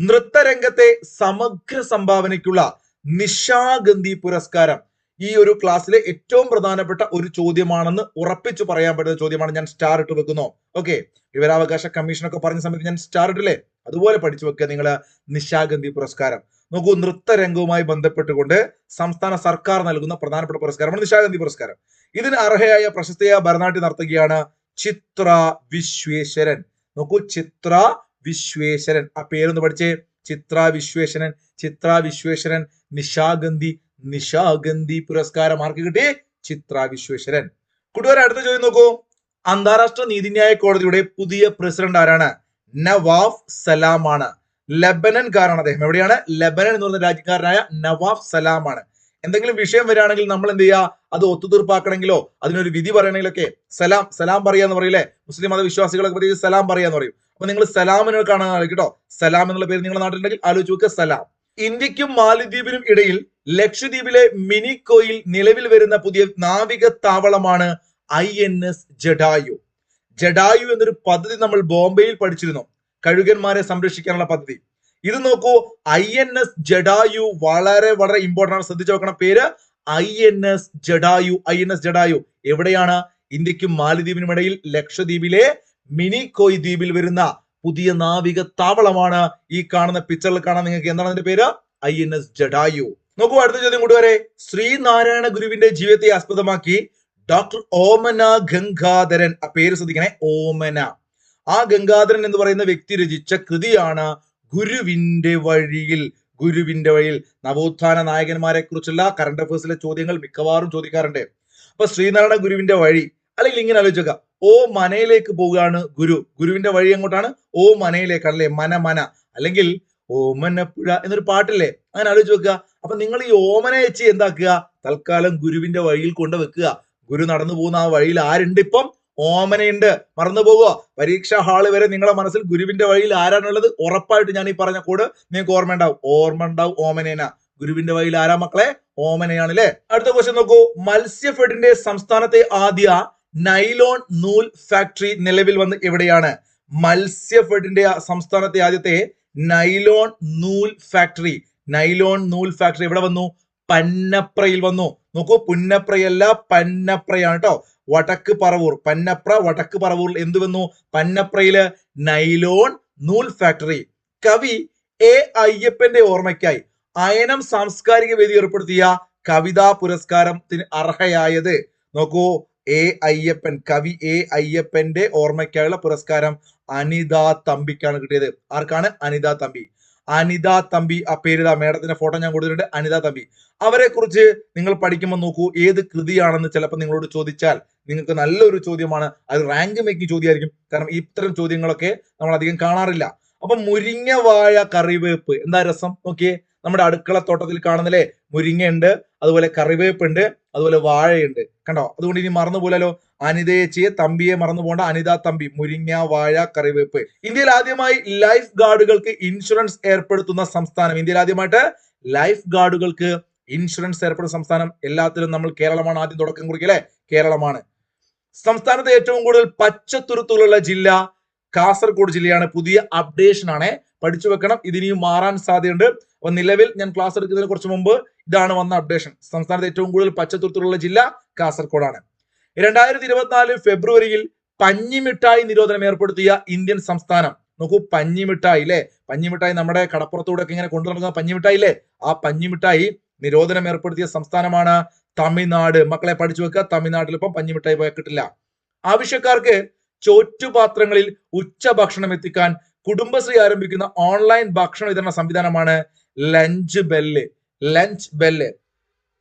നൃത്തരംഗത്തെ സമഗ്ര സംഭാവനയ്ക്കുള്ള നിശാഗന്ധി പുരസ്കാരം ഈ ഒരു ക്ലാസ്സിലെ ഏറ്റവും പ്രധാനപ്പെട്ട ഒരു ചോദ്യമാണെന്ന് ഉറപ്പിച്ചു പറയാൻ പറ്റുന്ന ചോദ്യമാണ് ഞാൻ സ്റ്റാർ ഇട്ട് വെക്കുന്നു. ഓക്കെ വിവരാവകാശ കമ്മീഷനൊക്കെ പറഞ്ഞ സമയത്ത് ഞാൻ സ്റ്റാർ ഇട്ടില്ലേ? അതുപോലെ പഠിച്ചു വെക്കുക നിങ്ങൾ നിശാഗന്ധി പുരസ്കാരം. നോക്കൂ നൃത്തരംഗവുമായി ബന്ധപ്പെട്ടുകൊണ്ട് സംസ്ഥാന സർക്കാർ നൽകുന്ന പ്രധാനപ്പെട്ട പുരസ്കാരമാണ് നിശാഗന്ധി പുരസ്കാരം. ഇതിന് അർഹയായ പ്രശസ്തയായ ഭരതനാട്യ നർത്തകിയാണ് ചിത്ര വിശ്വേശ്വരൻ. നോക്കൂ ചിത്ര വിശ്വേശ്വരൻ. ആ പേരൊന്ന് പഠിച്ചേ. ചിത്ര വിശ്വേശ്വരൻ ചിത്ര വിശ്വേശ്വരൻ നിശാഗന്ധി നിശാഗന്ധി പുരസ്കാരം ആർക്ക് കിട്ടി? ചിത്ര വിശ്വേശ്വരൻ. കൂട്ടുകാരെ അടുത്ത ചോദ്യം നോക്കൂ. അന്താരാഷ്ട്ര നീതിന്യായ കോടതിയുടെ പുതിയ പ്രസിഡന്റ് ആരാണ്? നവാഫ് സലാം ആണ് ലബനൻകാരാണ് അദ്ദേഹം. എവിടെയാണ്? ലെബനൻ എന്ന് പറയുന്ന രാജ്യക്കാരനായ നവാഫ് സലാമാണ്. എന്തെങ്കിലും വിഷയം വരികയാണെങ്കിൽ നമ്മൾ എന്ത് ചെയ്യുക? അത് ഒത്തുതീർപ്പാക്കണമെങ്കിലോ അതിനൊരു വിധി പറയണമെങ്കിലൊക്കെ സലാം സലാം പറയുക പറയാന്ന് പറയില്ലേ? മുസ്ലിം മതവിശ്വാസികളൊക്കെ പ്രത്യേകിച്ച് സലാം പറയുക എന്ന് പറയും. അപ്പൊ നിങ്ങൾ സലാമിനെ കാണാൻ കേട്ടോ. സലാം എന്നുള്ള പേര് നിങ്ങളുടെ നാട്ടിലുണ്ടെങ്കിൽ ആലോചിച്ച് നോക്കുക സലാം. ഇന്ത്യക്കും മാലിദ്വീപിനും ഇടയിൽ ലക്ഷദ്വീപിലെ മിനിക്കോയിൽ നിലവിൽ വരുന്ന പുതിയ നാവിക താവളമാണ് I N S Jatayu. Jatayu എന്നൊരു പദ്ധതി നമ്മൾ ബോംബെയിൽ പഠിച്ചിരുന്നു. കഴുകന്മാരെ സംരക്ഷിക്കാനുള്ള പദ്ധതി. ഇത് നോക്കൂ ഐ എൻ എസ് ജഡായു വളരെ വളരെ ഇമ്പോർട്ടന്റ് ആണ്. ശ്രദ്ധിച്ചു നോക്കണം പേര്. I N S Jatayu I N S Jatayu. എവിടെയാണ്? ഇന്ത്യക്കും മാലിദ്വീപിനും ഇടയിൽ ലക്ഷദ്വീപിലെ മിനി മിനിക്കോയ് ദ്വീപിൽ വരുന്ന പുതിയ നാവിക താവളമാണ് ഈ കാണുന്ന പിക്ചറിൽ കാണാൻ നിങ്ങൾക്ക് എന്താണ് അതിന്റെ പേര്? I N S Jatayu. നോക്കൂ അടുത്ത ചോദ്യം കൂട്ടുകാരെ ശ്രീനാരായണ ഗുരുവിന്റെ ജീവിതത്തെ ആസ്പദമാക്കി ഡോക്ടർ ഓമന ഗംഗാധരൻ. ആ പേര് ശ്രദ്ധിക്കണേ ഓമന. ആ ഗംഗാധരൻ എന്ന് പറയുന്ന വ്യക്തി രചിച്ച കൃതിയാണ് ഗുരുവിന്റെ വഴിയിൽ ഗുരുവിന്റെ വഴിയിൽ. നവോത്ഥാന നായകന്മാരെ കുറിച്ചുള്ള കറണ്ട് അഫേഴ്സിലെ ചോദ്യങ്ങൾ മിക്കവാറും ചോദിക്കാറുണ്ട്. അപ്പൊ ശ്രീനാരായണ ഗുരുവിന്റെ വഴി അല്ലെങ്കിൽ ഇങ്ങനെ ആലോചിക്കുക. ഓ മനയിലേക്ക് പോവുകയാണ് ഗുരു. ഗുരുവിന്റെ വഴി എങ്ങോട്ടാണ്? ഓ മനയിലേക്കാണ് അല്ലെ മന മന. അല്ലെങ്കിൽ ഓമനപ്പുഴ എന്നൊരു പാട്ടില്ലേ? അങ്ങനെ ആലോചിച്ച് വെക്കുക. അപ്പൊ നിങ്ങൾ ഈ ഓമന വെച്ച് എന്താക്കുക? തൽക്കാലം ഗുരുവിന്റെ വഴിയിൽ കൊണ്ട് വെക്കുക. ഗുരു നടന്നു പോകുന്ന ആ വഴിയിൽ ആരുണ്ട് ഇപ്പം ഓമനയുണ്ട്. മറന്നു പോകുക പരീക്ഷാ ഹാൾ വരെ നിങ്ങളെ മനസ്സിൽ ഗുരുവിന്റെ വഴിയിൽ ആരാണുള്ളത്? ഉറപ്പായിട്ട് ഞാൻ ഈ പറഞ്ഞ കൂട് നിങ്ങൾക്ക് ഓർമ്മ ഉണ്ടാവും ഓർമ്മ ഉണ്ടാവും ഓമനേന. ഗുരുവിന്റെ വഴിയിൽ ആരാ മക്കളെ? ഓമനയാണ് അല്ലെ അടുത്ത ക്വസ്റ്റ്യൻ നോക്കൂ. മത്സ്യഫെഡിന്റെ സംസ്ഥാനത്തെ ആദ്യ നൈലോൺ നൂൽ ഫാക്ടറി നിലവിൽ വന്ന് എവിടെയാണ്? മത്സ്യഫെഡിന്റെ സംസ്ഥാനത്തെ ആദ്യത്തെ നൈലോൺ നൂൽ ഫാക്ടറി. നൈലോൺ നൂൽ ഫാക്ടറി എവിടെ വന്നു? പന്നപ്രയിൽ വന്നു. നോക്കൂ പുന്നപ്രയല്ല പന്നപ്രയാണ് കേട്ടോ വടക്ക് പറവൂർ പന്നപ്ര വടക്ക് പറവൂരിൽ എന്ത് വന്നു? പന്നപ്രയിൽ നൈലോൺ നൂൽ ഫാക്ടറി. കവി എ അയ്യപ്പന്റെ ഓർമ്മയ്ക്കായി അയനം സാംസ്കാരിക വേദി ഏർപ്പെടുത്തിയ കവിതാ പുരസ്കാരത്തിന് അർഹയായത്. നോക്കൂ എ അയ്യപ്പൻ കവി എ അയ്യപ്പന്റെ ഓർമ്മയ്ക്കായുള്ള പുരസ്കാരം അനിത തമ്പിക്കാണ് കിട്ടിയത്. ആർക്കാണ്? അനിത തമ്പി. അനിത തമ്പി ആ പേര് മേഡത്തിന്റെ ഫോട്ടോ ഞാൻ കൊടുത്തിട്ടുണ്ട്. അനിത തമ്പി. അവരെ കുറിച്ച് നിങ്ങൾ പഠിക്കുമ്പോൾ നോക്കൂ ഏത് കൃതിയാണെന്ന് ചിലപ്പോൾ നിങ്ങളോട് ചോദിച്ചാൽ നിങ്ങൾക്ക് നല്ലൊരു ചോദ്യമാണ്. അത് റാങ്ക് മേക്കിംഗ് ചോദ്യമായിരിക്കും. കാരണം ഇത്തരം ചോദ്യങ്ങളൊക്കെ നമ്മൾ അധികം കാണാറില്ല. അപ്പൊ മുരിങ്ങ വാഴ കറിവേപ്പ് എന്താ രസം? നോക്കിയേ നമ്മുടെ അടുക്കള തോട്ടത്തിൽ കാണുന്നില്ലേ? മുരിങ്ങയുണ്ട്. അതുപോലെ കറിവേപ്പ് ഉണ്ട് അതുപോലെ വാഴയുണ്ട്. കണ്ടോ? അതുകൊണ്ട് ഇനി മറന്നു പോലല്ലോ അനിതയേച്ചിയെ തമ്പിയെ മറന്നു പോകേണ്ട. അനിത തമ്പി മുരിങ്ങ വാഴ കറിവേപ്പ്. ഇന്ത്യയിൽ ആദ്യമായി ലൈഫ് ഗാർഡുകൾക്ക് ഇൻഷുറൻസ് ഏർപ്പെടുത്തുന്ന സംസ്ഥാനം. ഇന്ത്യയിൽ ആദ്യമായിട്ട് ലൈഫ് ഗാർഡുകൾക്ക് ഇൻഷുറൻസ് ഏർപ്പെടുന്ന സംസ്ഥാനം എല്ലാത്തിലും നമ്മൾ കേരളമാണ്. ആദ്യം തുടക്കം കുറിക്കല്ലേ കേരളമാണ്. സംസ്ഥാനത്ത് ഏറ്റവും കൂടുതൽ പച്ചത്തുരുത്തുകളുള്ള ജില്ല കാസർഗോഡ് ജില്ലയാണ്. പുതിയ അപ്ഡേഷൻ ആണ്. പഠിച്ചു വെക്കണം. ഇതിനിയും മാറാൻ സാധ്യതയുണ്ട്. അപ്പൊ നിലവിൽ ഞാൻ ക്ലാസ് എടുക്കുന്നതിന് കുറച്ച് മുമ്പ് ഇതാണ് വന്ന അപ്ഡേഷൻ സംസ്ഥാനത്ത് ഏറ്റവും കൂടുതൽ പച്ചത്തുരുത്തുള്ള ജില്ല കാസർഗോഡാണ്. രണ്ടായിരത്തി ഇരുപത്തിനാല് ഫെബ്രുവരിയിൽ പഞ്ഞിമിഠായി നിരോധനം ഏർപ്പെടുത്തിയ ഇന്ത്യൻ സംസ്ഥാനം. നോക്കൂ പഞ്ഞിമിഠായി അല്ലെ പഞ്ഞിമിഠായി നമ്മുടെ കടപ്പുറത്തൂടെ ഒക്കെ ഇങ്ങനെ കൊണ്ടു നടക്കുന്ന പഞ്ഞിമിഠായി അല്ലേ ആ പഞ്ഞിമിഠായി നിരോധനം ഏർപ്പെടുത്തിയ സംസ്ഥാനമാണ് തമിഴ്നാട്. മക്കളെ പഠിച്ചു വെക്കുക തമിഴ്നാട്ടിൽ ഇപ്പം പഞ്ഞിമിഠായി പോയാൽ കിട്ടില്ല. ആവശ്യക്കാർക്ക് ചോറ്റുപാത്രങ്ങളിൽ ഉച്ചഭക്ഷണം എത്തിക്കാൻ കുടുംബശ്രീ ആരംഭിക്കുന്ന ഓൺലൈൻ ഭക്ഷണ വിതരണ സംവിധാനമാണ് lunch bell lunch bell.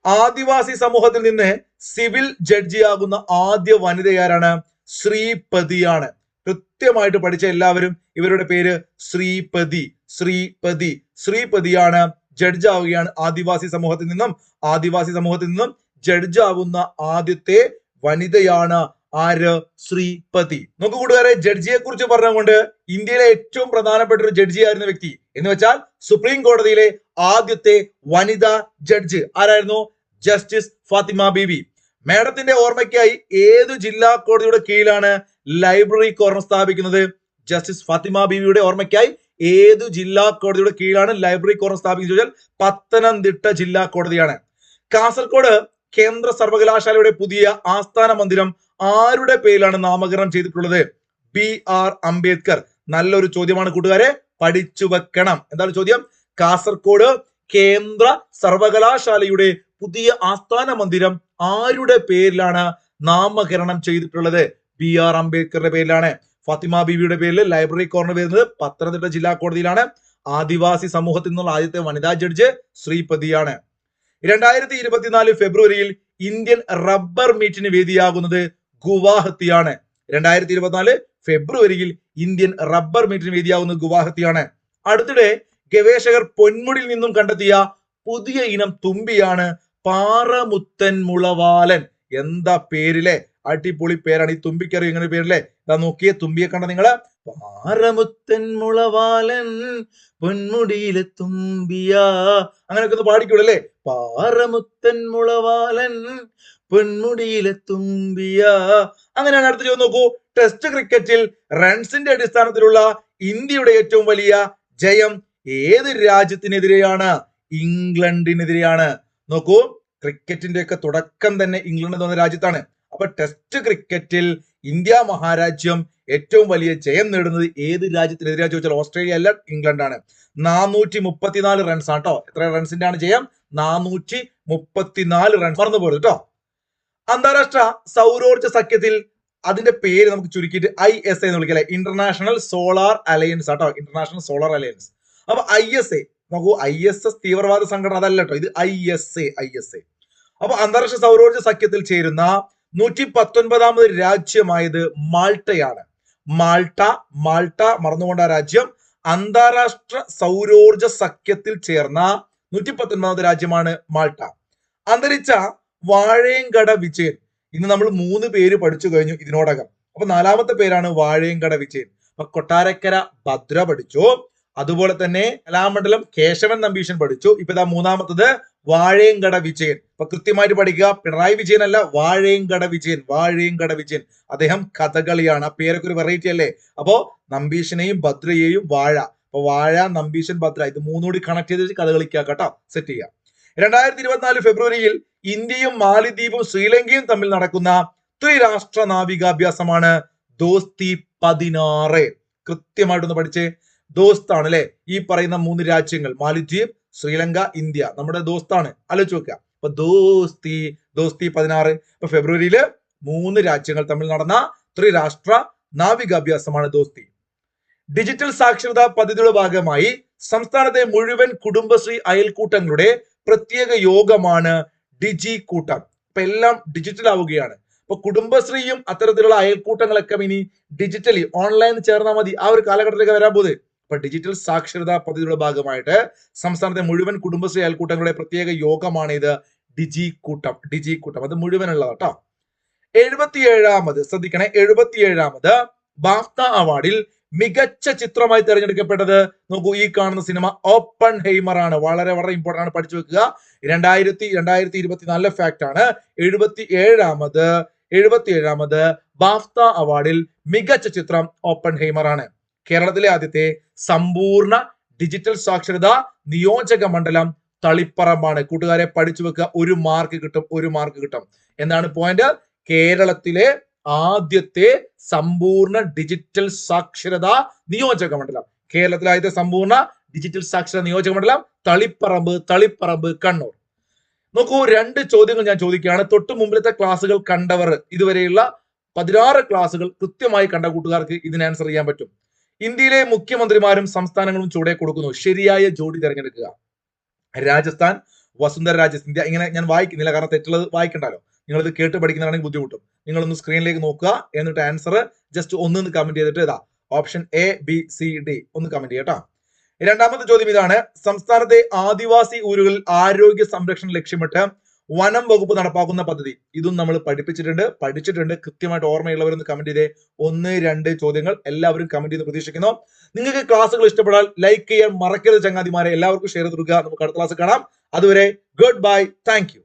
Adivasi സമൂഹത്തിൽ നിന്ന് സിവിൽ ജഡ്ജിയാകുന്ന ആദ്യ വനിതയാരാണ് ശ്രീപതിയാണ്. കൃത്യമായിട്ട് പഠിച്ച എല്ലാവരും ഇവരുടെ പേര് ശ്രീപതി ശ്രീപതി ശ്രീപതിയാണ്. ജഡ്ജ് ആവുകയാണ് ആദിവാസി സമൂഹത്തിൽ നിന്നും ആദിവാസി സമൂഹത്തിൽ നിന്നും ജഡ്ജ് ആവുന്ന ആദ്യത്തെ വനിതയാണ് ആര്? ശ്രീപതി. നമുക്ക് കൂട്ടുകാരെ ജഡ്ജിയെ കുറിച്ച് പറഞ്ഞുകൊണ്ട് ഇന്ത്യയിലെ ഏറ്റവും പ്രധാനപ്പെട്ട ഒരു ജഡ്ജി ആയിരുന്ന വ്യക്തി എന്ന് വെച്ചാൽ സുപ്രീം കോടതിയിലെ ആദ്യത്തെ വനിതാ ജഡ്ജ് ആരായിരുന്നു? ജസ്റ്റിസ് ഫാത്തിമ ബീവി. മേഡത്തിന്റെ ഓർമ്മയ്ക്കായി ഏത് ജില്ലാ കോടതിയുടെ കീഴിലാണ് ലൈബ്രറി കോർണർ സ്ഥാപിക്കുന്നത്? ജസ്റ്റിസ് ഫാത്തിമ ബീവിയുടെ ഓർമ്മയ്ക്കായി ഏത് ജില്ലാ കോടതിയുടെ കീഴിലാണ് ലൈബ്രറി കോർണർ സ്ഥാപിക്കുന്നത് ചോദിച്ചാൽ പത്തനംതിട്ട ജില്ലാ കോടതിയാണ്. കാസർഗോഡ് കേന്ദ്ര സർവകലാശാലയുടെ പുതിയ ആസ്ഥാന മന്ദിരം ആരുടെ പേരിലാണ് നാമകരണം ചെയ്തിട്ടുള്ളത്? B R Ambedkar. നല്ലൊരു ചോദ്യമാണ് കൂട്ടുകാരെ. പഠിച്ചു വെക്കണം. എന്താണ് ചോദ്യം? കാസർകോട് കേന്ദ്ര സർവകലാശാലയുടെ പുതിയ ആസ്ഥാന മന്ദിരം ആരുടെ പേരിലാണ് നാമകരണം ചെയ്തിട്ടുള്ളത്? ബി ആർ അംബേദ്കറുടെ പേരിലാണ്. ഫാത്തിമ ബീവിയുടെ പേരിൽ ലൈബ്രറി കോർണർ വരുന്നത് പത്തനംതിട്ട ജില്ലാ കോടതിയിലാണ്. ആദിവാസി സമൂഹത്തിൽ നിന്നുള്ള ആദ്യത്തെ വനിതാ ജഡ്ജ് ശ്രീപതിയാണ്. രണ്ടായിരത്തി ഇരുപത്തിനാല് ഫെബ്രുവരിയിൽ ഇന്ത്യൻ റബ്ബർ മീറ്റിന് വേദിയാകുന്നത് ഗുവാഹത്തിയാണ്. രണ്ടായിരത്തി ഇരുപത്തിനാല് ഫെബ്രുവരിയിൽ ഇന്ത്യൻ റബ്ബർ മീറ്റിന് വേദിയാവുന്ന ഗുവാഹത്തിയാണ്. അടുത്തിടെ ഗവേഷകർ പൊന്മുടിയിൽ നിന്നും കണ്ടെത്തിയ പുതിയ ഇനം തുമ്പിയാണ് പാറമുത്തൻ മുളവാലൻ. എന്താ പേരിലെ? അടിപൊളി പേരാണ് ഈ തുമ്പിക്കറി ഇങ്ങനെ പേരിലെ? ഇതാ നോക്കിയേ തുമ്പിയെ കണ്ട നിങ്ങൾ. പാറമുത്തൻ മുളവാലൻ പൊന്മുടിയിലെ തുമ്പിയ. അങ്ങനെയൊക്കെ ഒന്ന് പാടിക്കൂടല്ലേ പാറമുത്തൻ മുളവാലൻ പൊന്മുടിയിലെ തുമ്പിയ. അങ്ങനെയാണ് അടുത്ത ചോദ്യം നോക്കൂ. ടെസ്റ്റ് ക്രിക്കറ്റിൽ റൺസിന്റെ അടിസ്ഥാനത്തിലുള്ള ഇന്ത്യയുടെ ഏറ്റവും വലിയ ജയം ഏത് രാജ്യത്തിനെതിരെയാണ്? ഇംഗ്ലണ്ടിനെതിരെയാണ്. നോക്കൂ ക്രിക്കറ്റിന്റെ ഒക്കെ തുടക്കം തന്നെ ഇംഗ്ലണ്ട് എന്ന രാജ്യത്താണ്. അപ്പൊ ടെസ്റ്റ് ക്രിക്കറ്റിൽ ഇന്ത്യ മഹാരാജ്യം ഏറ്റവും വലിയ ജയം നേടുന്നത് ഏത് രാജ്യത്തിനെതിരെ ചോദിച്ചാൽ ഓസ്ട്രേലിയ അല്ല ഇംഗ്ലണ്ടാണ്. നാനൂറ്റി മുപ്പത്തിനാല് റൺസ് ആണ് കേട്ടോ എത്ര റൺസിന്റെ ആണ് ജയം? നാനൂറ്റി മുപ്പത്തിനാല് റൺസ് മറന്നു പോരുത് കേട്ടോ അന്താരാഷ്ട്ര സൗരോർജ സഖ്യത്തിൽ അതിന്റെ പേര് നമുക്ക് ചുരുക്കിയിട്ട് ഐ എസ് എന്ന് വിളിക്കല്ലേ ഇന്റർനാഷണൽ സോളാർ അലയൻസ് ആട്ടോ ഇന്റർനാഷണൽ സോളാർ അലയൻസ് അപ്പൊ ഐ എസ് എ നോക്കൂ ഐ എസ് എസ് തീവ്രവാദ സംഘടന അതല്ല കേട്ടോ ഇത് I S A I S A അപ്പൊ അന്താരാഷ്ട്ര സൗരോർജ സഖ്യത്തിൽ ചേരുന്ന നൂറ്റി പത്തൊൻപതാമത് രാജ്യമായത് മാൾട്ടയാണ്. മാൾട്ട മാൾട്ട മറന്നുകൊണ്ട രാജ്യം. അന്താരാഷ്ട്ര സൗരോർജ സഖ്യത്തിൽ ചേർന്ന നൂറ്റി പത്തൊൻപതാമത് രാജ്യമാണ് മാൾട്ട. അന്തരിച്ച വാഴയങ്കട വിജയൻ. ഇന്ന് നമ്മൾ മൂന്ന് പേര് പഠിച്ചു കഴിഞ്ഞു ഇതിനോടകം. അപ്പൊ നാലാമത്തെ പേരാണ് വാഴയങ്കട വിജയൻ. അപ്പൊ കൊട്ടാരക്കര ഭദ്ര പഠിച്ചു. അതുപോലെ തന്നെ കലാമണ്ഡലം കേശവൻ നമ്പീശൻ പഠിച്ചു. ഇപ്പൊ ഇതാ മൂന്നാമത്തത് വാഴയങ്കട വിജയൻ. അപ്പൊ കൃത്യമായിട്ട് പഠിക്കുക. പിണറായി വിജയൻ അല്ല വാഴയങ്കട വിജയൻ വാഴയങ്കട വിജയൻ. അദ്ദേഹം കഥകളിയാണ്. ആ പേരൊക്കെ ഒരു വെറൈറ്റി അല്ലേ? അപ്പോ നമ്പീശനെയും ഭദ്രയെയും വാഴ. അപ്പൊ വാഴ നമ്പീശൻ ഭദ്ര. ഇത് മൂന്നുകൂടി കണക്ട് ചെയ്ത് കഥകളിക്കുക കേട്ടോ. സെറ്റ് ചെയ്യാം രണ്ടായിരത്തി ഇരുപത്തിനാല് ഫെബ്രുവരിയിൽ ഇന്ത്യയും മാലിദ്വീപും ശ്രീലങ്കയും തമ്മിൽ നടക്കുന്ന ത്രിരാഷ്ട്ര നാവികാഭ്യാസമാണ് ദോസ്തി പതിനാറ്. കൃത്യമായിട്ടൊന്ന് പഠിച്ചേ. ദോസ്താണ് അല്ലെ ഈ പറയുന്ന മൂന്ന് രാജ്യങ്ങൾ മാലിദ്വീപ് ശ്രീലങ്ക ഇന്ത്യ. നമ്മുടെ ദോസ്താണ്. ആലോചിച്ച് നോക്കുക. അപ്പൊ ദോസ്തി ദോസ്തി പതിനാറ്. ഇപ്പൊ ഫെബ്രുവരിയിൽ മൂന്ന് രാജ്യങ്ങൾ തമ്മിൽ നടന്ന ത്രിരാഷ്ട്ര നാവികാഭ്യാസമാണ് ദോസ്തി. ഡിജിറ്റൽ സാക്ഷരതാ പദ്ധതിയുടെ ഭാഗമായി സംസ്ഥാനത്തെ മുഴുവൻ കുടുംബശ്രീ അയൽക്കൂട്ടങ്ങളുടെ പ്രത്യേക യോഗമാണ് ഡിജി കൂട്ടം ഇപ്പൊ എല്ലാം ഡിജിറ്റൽ ആവുകയാണ് ഇപ്പൊ കുടുംബശ്രീയും അത്തരത്തിലുള്ള അയൽക്കൂട്ടങ്ങളൊക്കെ ഇനി ഡിജിറ്റലി ഓൺലൈൻ ചേർന്നാൽ മതി. ആ ഒരു കാലഘട്ടത്തിലേക്ക് വരാൻ പോകുന്നത്. ഇപ്പൊ ഡിജിറ്റൽ സാക്ഷരതാ പദ്ധതിയുടെ ഭാഗമായിട്ട് സംസ്ഥാനത്തെ മുഴുവൻ കുടുംബശ്രീ അയൽക്കൂട്ടങ്ങളുടെ പ്രത്യേക യോഗമാണ് ഇത് ഡിജി കൂട്ടം ഡിജി കൂട്ടം അത് മുഴുവനുള്ളത് കേട്ടോ. എഴുപത്തിയേഴാമത് ശ്രദ്ധിക്കണേ എഴുപത്തിയേഴാമത് ബാഫ്ത അവാർഡിൽ മികച്ച ചിത്രമായി തിരഞ്ഞെടുക്കപ്പെട്ടത് നോക്കൂ ഈ കാണുന്ന സിനിമ ഓപ്പൺ ഹെയ്മർ ആണ്. വളരെ വളരെ ഇമ്പോർട്ടന്റ് ആണ് പഠിച്ചു വെക്കുക. രണ്ടായിരത്തി രണ്ടായിരത്തി ഇരുപത്തി നല്ല ഫാക്ട് ആണ്. എഴുപത്തി ഏഴാമത് എഴുപത്തി ഏഴാമത് ബാഫ്ത അവാർഡിൽ മികച്ച ചിത്രം ഓപ്പൺ ഹെയ്മർ ആണ്. കേരളത്തിലെ ആദ്യത്തെ സമ്പൂർണ ഡിജിറ്റൽ സാക്ഷരത നിയോജക മണ്ഡലം തളിപ്പറമ്പാണ്. കൂട്ടുകാരെ പഠിച്ചു വെക്കുക. ഒരു മാർക്ക് കിട്ടും ഒരു മാർക്ക് കിട്ടും. എന്താണ് പോയിന്റ് കേരളത്തിലെ ആദ്യത്തെ സമ്പൂർണ ഡിജിറ്റൽ സാക്ഷരത നിയോജക മണ്ഡലം. കേരളത്തിലെ ആദ്യത്തെ സമ്പൂർണ ഡിജിറ്റൽ സാക്ഷരത നിയോജക മണ്ഡലം തളിപ്പറമ്പ് തളിപ്പറമ്പ് കണ്ണൂർ. നോക്കൂ രണ്ട് ചോദ്യങ്ങൾ ഞാൻ ചോദിക്കുകയാണ്. തൊട്ട് മുമ്പിലത്തെ ക്ലാസ്സുകൾ കണ്ടവർ ഇതുവരെയുള്ള പതിനാറ് ക്ലാസ്സുകൾ കൃത്യമായി കണ്ട കൂട്ടുകാർക്ക് ഇതിന് ആൻസർ ചെയ്യാൻ പറ്റും. ഇന്ത്യയിലെ മുഖ്യമന്ത്രിമാരും സംസ്ഥാനങ്ങളും ചുവടെ കൊടുക്കുന്നു. ശരിയായ ജോഡി തിരഞ്ഞെടുക്കുക. രാജസ്ഥാൻ വസുന്ധര രാജ സിന്ധ്യ ഇങ്ങനെ ഞാൻ വായിക്കുന്നില്ല കാരണം തെറ്റുള്ളത് വായിക്കണ്ടല്ലോ. നിങ്ങൾ ഇത് കേട്ട് പഠിക്കുന്നതാണെങ്കിൽ ബുദ്ധിമുട്ടും. നിങ്ങളൊന്ന് സ്ക്രീനിലേക്ക് നോക്കുക എന്നിട്ട് ആൻസർ ജസ്റ്റ് ഒന്ന് കമന്റ് ചെയ്തിട്ട് ഇതാ. Option A B C D ഒന്ന് കമന്റ് ചെയ്യട്ടോ രണ്ടാമത്തെ ചോദ്യം ഇതാണ്. സംസ്ഥാനത്തെ ആദിവാസി ഊരുകളിൽ ആരോഗ്യ സംരക്ഷണം ലക്ഷ്യമിട്ട് വനം വകുപ്പ് നടപ്പാക്കുന്ന പദ്ധതി. ഇതും നമ്മൾ പഠിപ്പിച്ചിട്ടുണ്ട് പഠിച്ചിട്ടുണ്ട്. കൃത്യമായിട്ട് ഓർമ്മയുള്ളവരൊന്ന് കമന്റ് ചെയ്തേ. ഒന്ന് രണ്ട് ചോദ്യങ്ങൾ എല്ലാവരും കമന്റ് ചെയ്ത് പ്രതീക്ഷിക്കുന്നു. നിങ്ങൾക്ക് ക്ലാസ്സുകൾ ഇഷ്ടപ്പെടാൻ ലൈക്ക് ചെയ്യാൻ മറക്കരുത് ചങ്ങാതിമാരെ. എല്ലാവർക്കും ഷെയർ കൊടുക്കുക. നമുക്ക് അടുത്ത ക്ലാസ് കാണാം. അതുവരെ ഗുഡ് ബൈ താങ്ക്